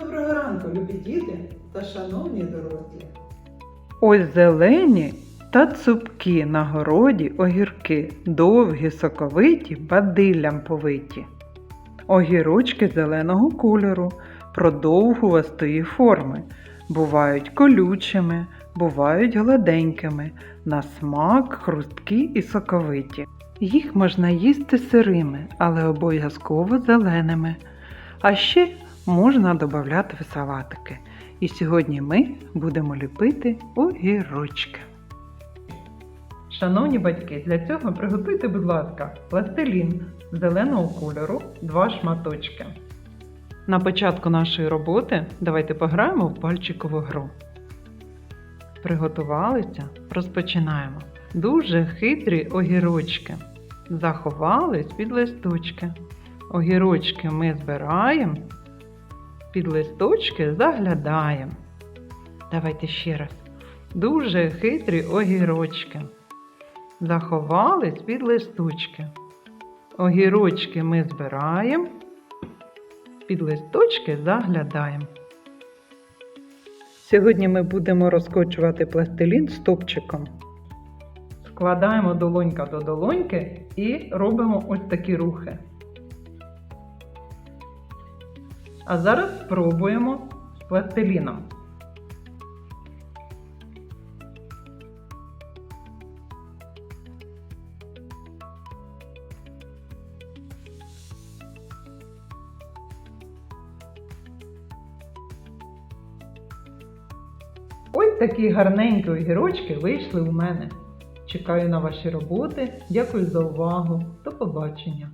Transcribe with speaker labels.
Speaker 1: Доброго ранку, любі діти та шановні дорослі.
Speaker 2: Ось зелені та цупкі на городі огірки, довгі, соковиті, бадиллям повиті. Огірочки зеленого кольору, продовгувастої форми, бувають колючими, бувають гладенькими, на смак хрусткі і соковиті. Їх можна їсти сирими, але обов'язково зеленими. А ще можна додати в салатики. І сьогодні ми будемо ліпити огірочки. Шановні батьки, для цього приготуйте, будь ласка, пластилін зеленого кольору, два шматочки. На початку нашої роботи давайте пограємо в пальчикову гру. Приготувалися, розпочинаємо. Дуже хитрі огірочки. Заховались під листочки. Огірочки ми збираємо під листочки заглядаємо. Давайте ще раз. Дуже хитрі огірочки. Заховались під листочки. Огірочки ми збираємо, під листочки заглядаємо. Сьогодні ми будемо розкочувати пластилін стопчиком. Складаємо долонька до долоньки і робимо ось такі рухи. А зараз спробуємо з пластиліном. Ось такі гарненькі огірочки вийшли у мене. Чекаю на ваші роботи. Дякую за увагу. До побачення!